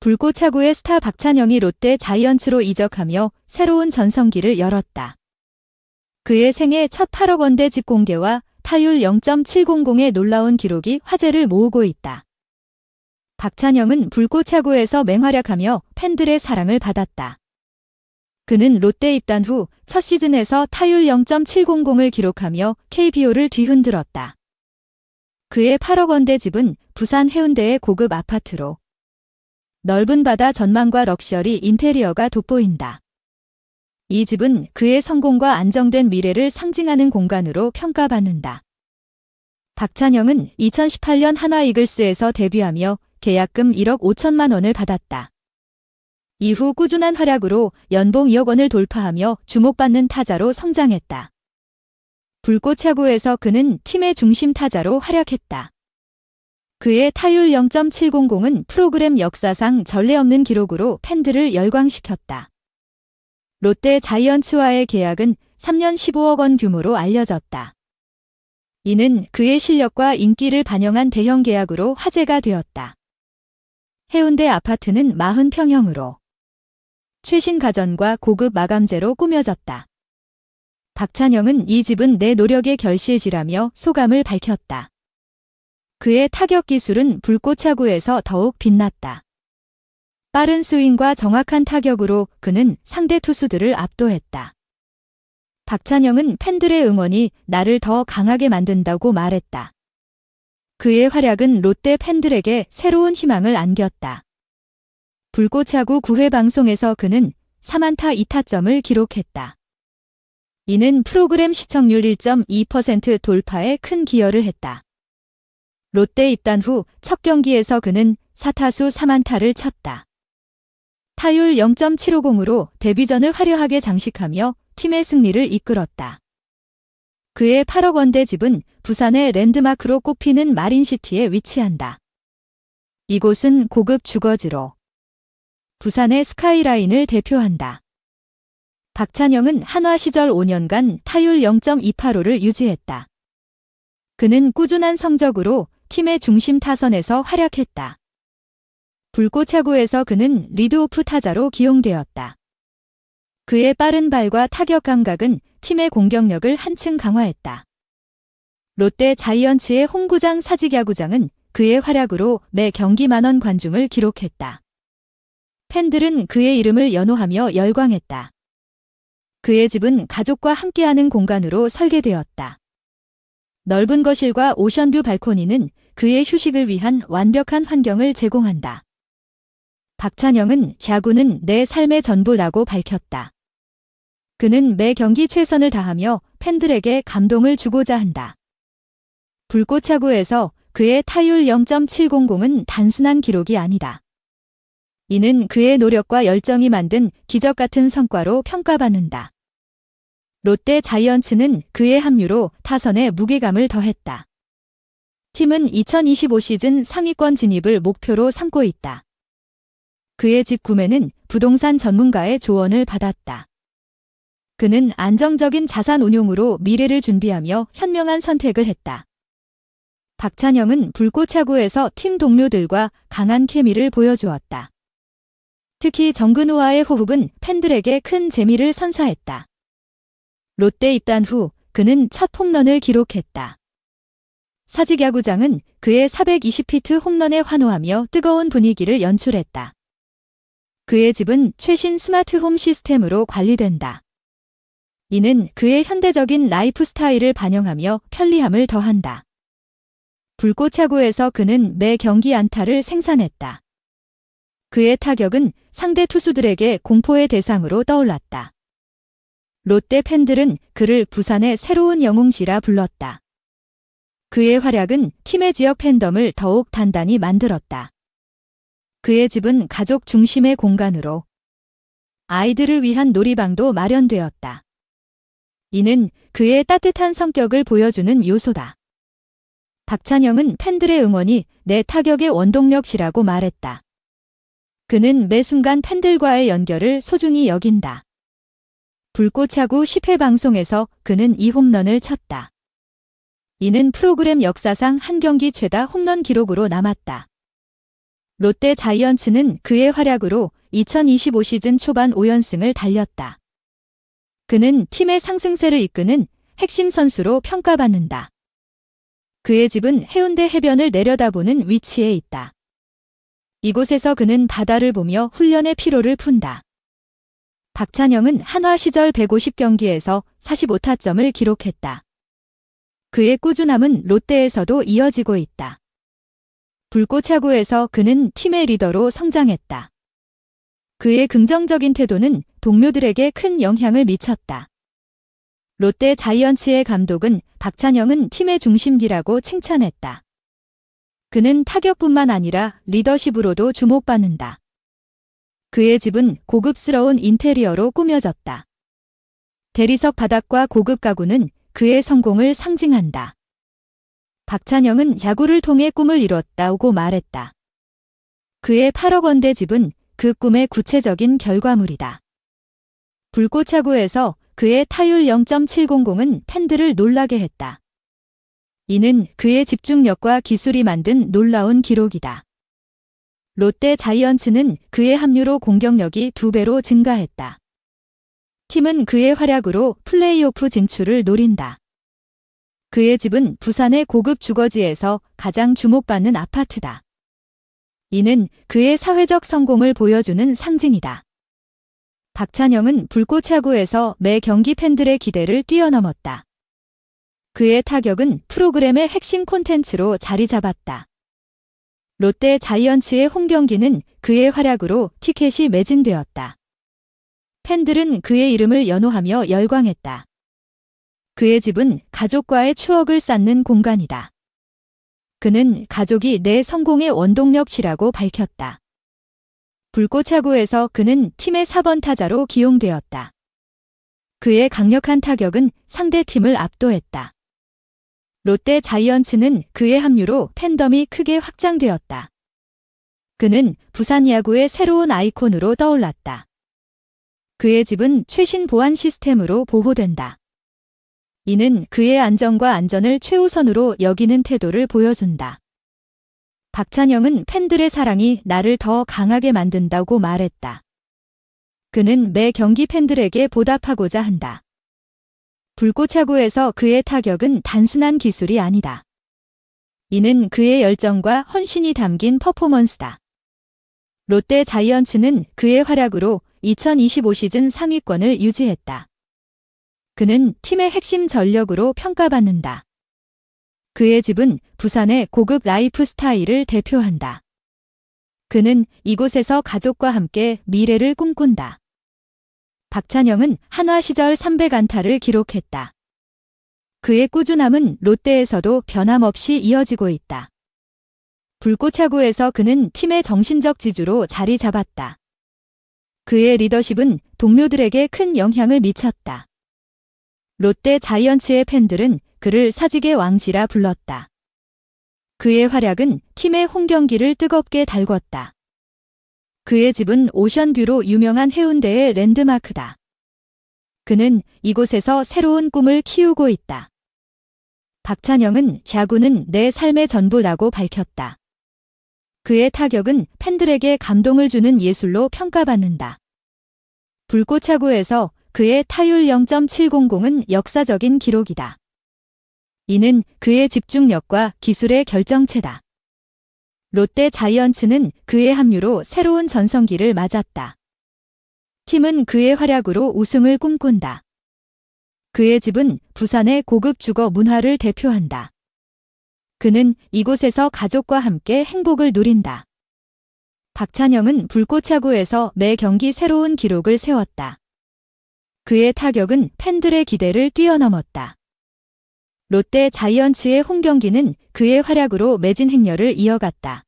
불꽃 차구의 스타 박찬영이 롯데 자이언츠로 이적하며 새로운 전성기를 열었다. 그의 생애 첫 8억 원대 직공개와 타율 0.700의 놀라운 기록이 화제를 모으고 있다. 박찬영은 불꽃 차구에서 맹활약하며 팬들의 사랑을 받았다. 그는 롯데 입단 후 첫 시즌에서 타율 0.700을 기록하며 KBO를 뒤흔들었다. 그의 8억 원대 집은 부산 해운대의 고급 아파트로 넓은 바다 전망과 럭셔리 인테리어가 돋보인다. 이 집은 그의 성공과 안정된 미래를 상징하는 공간으로 평가받는다. 박찬영은 2018년 한화 이글스에서 데뷔하며 계약금 1억 5천만 원을 받았다. 이후 꾸준한 활약으로 연봉 2억 원을 돌파하며 주목받는 타자로 성장했다. 불꽃차구에서 그는 팀의 중심 타자로 활약했다. 그의 타율 0.700은 프로그램 역사상 전례 없는 기록으로 팬들을 열광시켰다. 롯데 자이언츠와의 계약은 3년 15억 원 규모로 알려졌다. 이는 그의 실력과 인기를 반영한 대형 계약으로 화제가 되었다. 해운대 아파트는 40평형으로 최신 가전과 고급 마감재로 꾸며졌다. 박찬영은 이 집은 내 노력의 결실지라며 소감을 밝혔다. 그의 타격 기술은 불꽃차구에서 더욱 빛났다. 빠른 스윙과 정확한 타격으로 그는 상대 투수들을 압도했다. 박찬영은 팬들의 응원이 나를 더 강하게 만든다고 말했다. 그의 활약은 롯데 팬들에게 새로운 희망을 안겼다. 불꽃차구 9회 방송에서 그는 3안타 2타점을 기록했다. 이는 프로그램 시청률 1.2% 돌파에 큰 기여를 했다. 롯데 입단 후 첫 경기에서 그는 4타수 3안타를 쳤다. 타율 0.750으로 데뷔전을 화려하게 장식하며 팀의 승리를 이끌었다. 그의 8억 원대 집은 부산의 랜드마크로 꼽히는 마린시티에 위치한다. 이곳은 고급 주거지로 부산의 스카이라인을 대표한다. 박찬영은 한화 시절 5년간 타율 0.285를 유지했다. 그는 꾸준한 성적으로 팀의 중심 타선에서 활약했다. 불꽃차구에서 그는 리드오프 타자로 기용되었다. 그의 빠른 발과 타격 감각은 팀의 공격력을 한층 강화했다. 롯데 자이언츠의 홈구장 사직야구장은 그의 활약으로 매 경기 만원 관중을 기록했다. 팬들은 그의 이름을 연호하며 열광했다. 그의 집은 가족과 함께하는 공간으로 설계되었다. 넓은 거실과 오션뷰 발코니는 그의 휴식을 위한 완벽한 환경을 제공한다. 박찬영은 야구는 내 삶의 전부라고 밝혔다. 그는 매 경기 최선을 다하며 팬들에게 감동을 주고자 한다. 불꽃차구에서 그의 타율 0.700은 단순한 기록이 아니다. 이는 그의 노력과 열정이 만든 기적 같은 성과로 평가받는다. 롯데 자이언츠는 그의 합류로 타선에 무게감을 더했다. 팀은 2025 시즌 상위권 진입을 목표로 삼고 있다. 그의 집 구매는 부동산 전문가의 조언을 받았다. 그는 안정적인 자산 운용으로 미래를 준비하며 현명한 선택을 했다. 박찬영은 불꽃차구에서 팀 동료들과 강한 케미를 보여주었다. 특히 정근우와의 호흡은 팬들에게 큰 재미를 선사했다. 롯데 입단 후 그는 첫 홈런을 기록했다. 사직 야구장은 그의 420피트 홈런에 환호하며 뜨거운 분위기를 연출했다. 그의 집은 최신 스마트 홈 시스템으로 관리된다. 이는 그의 현대적인 라이프 스타일을 반영하며 편리함을 더한다. 불꽃차구에서 그는 매 경기 안타를 생산했다. 그의 타격은 상대 투수들에게 공포의 대상으로 떠올랐다. 롯데 팬들은 그를 부산의 새로운 영웅시라 불렀다. 그의 활약은 팀의 지역 팬덤을 더욱 단단히 만들었다. 그의 집은 가족 중심의 공간으로 아이들을 위한 놀이방도 마련되었다. 이는 그의 따뜻한 성격을 보여주는 요소다. 박찬영은 팬들의 응원이 내 타격의 원동력이라고 말했다. 그는 매 순간 팬들과의 연결을 소중히 여긴다. 불꽃차구 10회 방송에서 그는 이 홈런을 쳤다. 이는 프로그램 역사상 한 경기 최다 홈런 기록으로 남았다. 롯데 자이언츠는 그의 활약으로 2025 시즌 초반 5연승을 달렸다. 그는 팀의 상승세를 이끄는 핵심 선수로 평가받는다. 그의 집은 해운대 해변을 내려다보는 위치에 있다. 이곳에서 그는 바다를 보며 훈련의 피로를 푼다. 박찬영은 한화 시절 150경기에서 45타점을 기록했다. 그의 꾸준함은 롯데에서도 이어지고 있다. 불꽃 야구에서 그는 팀의 리더로 성장했다. 그의 긍정적인 태도는 동료들에게 큰 영향을 미쳤다. 롯데 자이언츠의 감독은 박찬영은 팀의 중심기라고 칭찬했다. 그는 타격뿐만 아니라 리더십으로도 주목받는다. 그의 집은 고급스러운 인테리어로 꾸며졌다. 대리석 바닥과 고급 가구는 그의 성공을 상징한다. 박찬영은 야구를 통해 꿈을 이뤘다고 말했다. 그의 8억 원대 집은 그 꿈의 구체적인 결과물이다. 불꽃야구에서 그의 타율 0.700은 팬들을 놀라게 했다. 이는 그의 집중력과 기술이 만든 놀라운 기록이다. 롯데 자이언츠는 그의 합류로 공격력이 두 배로 증가했다. 팀은 그의 활약으로 플레이오프 진출을 노린다. 그의 집은 부산의 고급 주거지에서 가장 주목받는 아파트다. 이는 그의 사회적 성공을 보여주는 상징이다. 박찬영은 불꽃야구에서 매 경기 팬들의 기대를 뛰어넘었다. 그의 타격은 프로그램의 핵심 콘텐츠로 자리 잡았다. 롯데 자이언츠의 홈경기는 그의 활약으로 티켓이 매진되었다. 팬들은 그의 이름을 연호하며 열광했다. 그의 집은 가족과의 추억을 쌓는 공간이다. 그는 가족이 내 성공의 원동력이라고 밝혔다. 불꽃야구에서 그는 팀의 4번 타자로 기용되었다. 그의 강력한 타격은 상대 팀을 압도했다. 롯데 자이언츠는 그의 합류로 팬덤이 크게 확장되었다. 그는 부산 야구의 새로운 아이콘으로 떠올랐다. 그의 집은 최신 보안 시스템으로 보호된다. 이는 그의 안정과 안전을 최우선으로 여기는 태도를 보여준다. 박찬영은 팬들의 사랑이 나를 더 강하게 만든다고 말했다. 그는 매 경기 팬들에게 보답하고자 한다. 불꽃야구에서 그의 타격은 단순한 기술이 아니다. 이는 그의 열정과 헌신이 담긴 퍼포먼스다. 롯데 자이언츠는 그의 활약으로 2025 시즌 상위권을 유지했다. 그는 팀의 핵심 전력으로 평가받는다. 그의 집은 부산의 고급 라이프 스타일을 대표한다. 그는 이곳에서 가족과 함께 미래를 꿈꾼다. 박찬영은 한화 시절 300안타를 기록했다. 그의 꾸준함은 롯데에서도 변함없이 이어지고 있다. 불꽃야구에서 그는 팀의 정신적 지주로 자리 잡았다. 그의 리더십은 동료들에게 큰 영향을 미쳤다. 롯데 자이언츠의 팬들은 그를 사직의 왕지라 불렀다. 그의 활약은 팀의 홈경기를 뜨겁게 달궜다. 그의 집은 오션뷰로 유명한 해운대의 랜드마크다. 그는 이곳에서 새로운 꿈을 키우고 있다. 박찬영은 야구는 내 삶의 전부라고 밝혔다. 그의 타격은 팬들에게 감동을 주는 예술로 평가받는다. 불꽃야구에서 그의 타율 0.700은 역사적인 기록이다. 이는 그의 집중력과 기술의 결정체다. 롯데 자이언츠는 그의 합류로 새로운 전성기를 맞았다. 팀은 그의 활약으로 우승을 꿈꾼다. 그의 집은 부산의 고급 주거 문화를 대표한다. 그는 이곳에서 가족과 함께 행복을 누린다. 박찬영은 불꽃야구에서 매 경기 새로운 기록을 세웠다. 그의 타격은 팬들의 기대를 뛰어넘었다. 롯데 자이언츠의 홈경기는 그의 활약으로 매진 행렬을 이어갔다.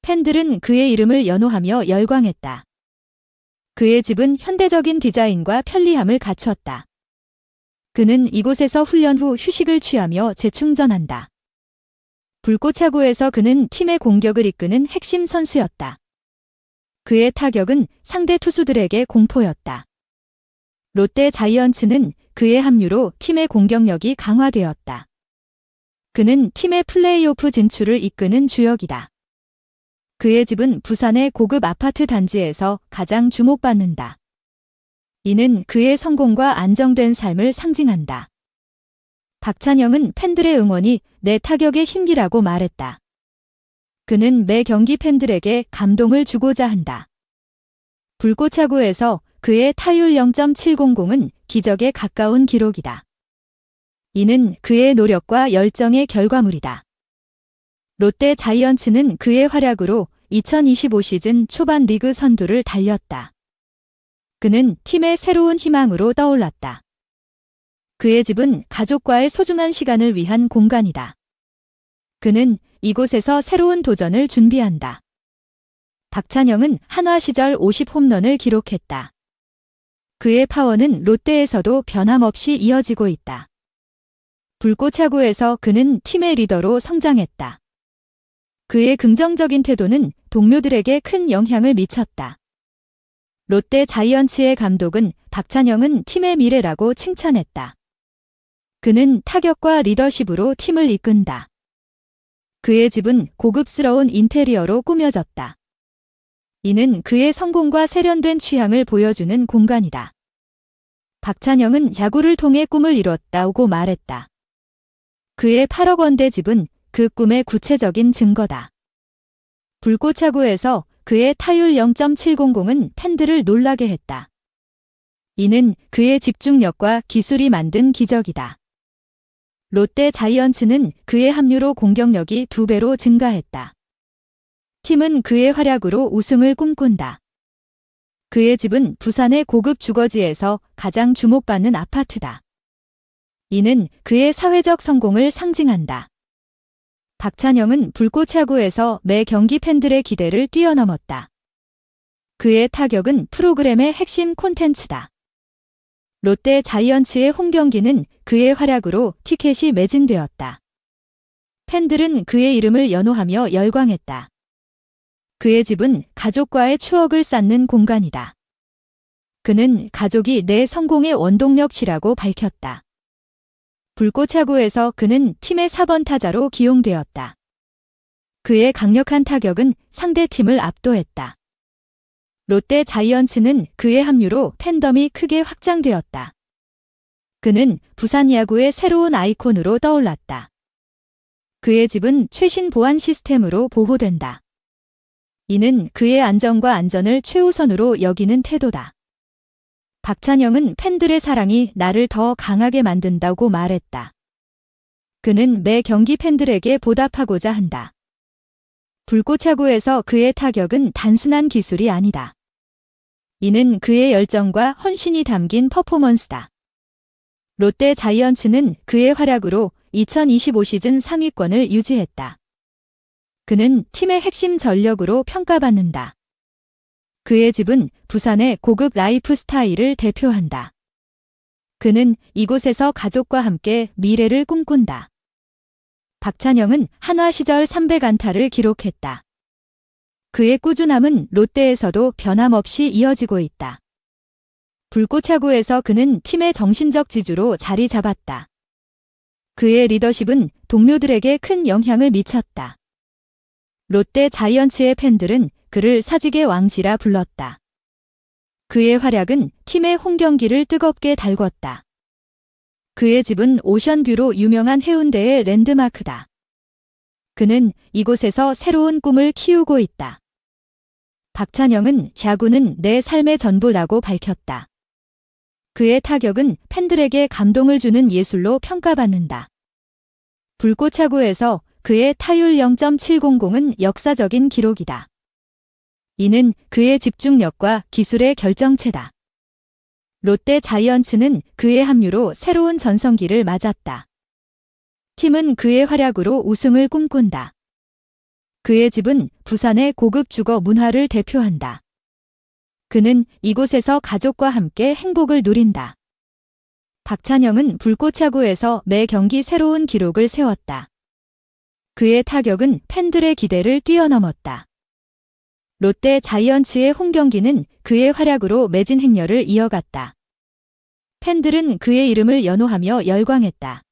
팬들은 그의 이름을 연호하며 열광했다. 그의 집은 현대적인 디자인과 편리함을 갖췄다. 그는 이곳에서 훈련 후 휴식을 취하며 재충전한다. 불꽃야구에서 그는 팀의 공격을 이끄는 핵심 선수였다. 그의 타격은 상대 투수들에게 공포였다. 롯데 자이언츠는 그의 합류로 팀의 공격력이 강화되었다. 그는 팀의 플레이오프 진출을 이끄는 주역이다. 그의 집은 부산의 고급 아파트 단지에서 가장 주목받는다. 이는 그의 성공과 안정된 삶을 상징한다. 박찬영은 팬들의 응원이 내 타격의 힘기라고 말했다. 그는 매 경기 팬들에게 감동을 주고자 한다. 불꽃차구에서 그의 타율 0.700은 기적에 가까운 기록이다. 이는 그의 노력과 열정의 결과물이다. 롯데 자이언츠는 그의 활약으로 2025 시즌 초반 리그 선두를 달렸다. 그는 팀의 새로운 희망으로 떠올랐다. 그의 집은 가족과의 소중한 시간을 위한 공간이다. 그는 이곳에서 새로운 도전을 준비한다. 박찬영은 한화 시절 50홈런을 기록했다. 그의 파워는 롯데에서도 변함없이 이어지고 있다. 불꽃차구에서 그는 팀의 리더로 성장했다. 그의 긍정적인 태도는 동료들에게 큰 영향을 미쳤다. 롯데 자이언츠의 감독은 박찬영은 팀의 미래라고 칭찬했다. 그는 타격과 리더십으로 팀을 이끈다. 그의 집은 고급스러운 인테리어로 꾸며졌다. 이는 그의 성공과 세련된 취향을 보여주는 공간이다. 박찬영은 야구를 통해 꿈을 이뤘다고 말했다. 그의 8억 원대 집은 그 꿈의 구체적인 증거다. 불꽃차구에서 그의 타율 0.700은 팬들을 놀라게 했다. 이는 그의 집중력과 기술이 만든 기적이다. 롯데 자이언츠는 그의 합류로 공격력이 두 배로 증가했다. 팀은 그의 활약으로 우승을 꿈꾼다. 그의 집은 부산의 고급 주거지에서 가장 주목받는 아파트다. 이는 그의 사회적 성공을 상징한다. 박찬영은 불꽃야구에서 매 경기 팬들의 기대를 뛰어넘었다. 그의 타격은 프로그램의 핵심 콘텐츠다. 롯데 자이언츠의 홈경기는 그의 활약으로 티켓이 매진되었다. 팬들은 그의 이름을 연호하며 열광했다. 그의 집은 가족과의 추억을 쌓는 공간이다. 그는 가족이 내 성공의 원동력이라고 밝혔다. 불꽃차구에서 그는 팀의 4번 타자로 기용되었다. 그의 강력한 타격은 상대 팀을 압도했다. 롯데 자이언츠는 그의 합류로 팬덤이 크게 확장되었다. 그는 부산 야구의 새로운 아이콘으로 떠올랐다. 그의 집은 최신 보안 시스템으로 보호된다. 이는 그의 안정과 안전을 최우선으로 여기는 태도다. 박찬영은 팬들의 사랑이 나를 더 강하게 만든다고 말했다. 그는 매 경기 팬들에게 보답하고자 한다. 불꽃차구에서 그의 타격은 단순한 기술이 아니다. 이는 그의 열정과 헌신이 담긴 퍼포먼스다. 롯데 자이언츠는 그의 활약으로 2025 시즌 상위권을 유지했다. 그는 팀의 핵심 전력으로 평가받는다. 그의 집은 부산의 고급 라이프 스타일을 대표한다. 그는 이곳에서 가족과 함께 미래를 꿈꾼다. 박찬영은 한화 시절 300안타를 기록했다. 그의 꾸준함은 롯데에서도 변함없이 이어지고 있다. 불꽃차구에서 그는 팀의 정신적 지주로 자리 잡았다. 그의 리더십은 동료들에게 큰 영향을 미쳤다. 롯데 자이언츠의 팬들은 그를 사직의 왕지라 불렀다. 그의 활약은 팀의 홈 경기를 뜨겁게 달궜다. 그의 집은 오션뷰로 유명한 해운대의 랜드마크다. 그는 이곳에서 새로운 꿈을 키우고 있다. 박찬영은 야구는 내 삶의 전부라고 밝혔다. 그의 타격은 팬들에게 감동을 주는 예술로 평가받는다. 불꽃차구에서 그의 타율 0.700은 역사적인 기록이다. 이는 그의 집중력과 기술의 결정체다. 롯데 자이언츠는 그의 합류로 새로운 전성기를 맞았다. 팀은 그의 활약으로 우승을 꿈꾼다. 그의 집은 부산의 고급 주거 문화를 대표한다. 그는 이곳에서 가족과 함께 행복을 누린다. 박찬영은 불꽃차구에서 매 경기 새로운 기록을 세웠다. 그의 타격은 팬들의 기대를 뛰어넘었다. 롯데 자이언츠의 홈경기는 그의 활약으로 매진 행렬을 이어갔다. 팬들은 그의 이름을 연호하며 열광했다.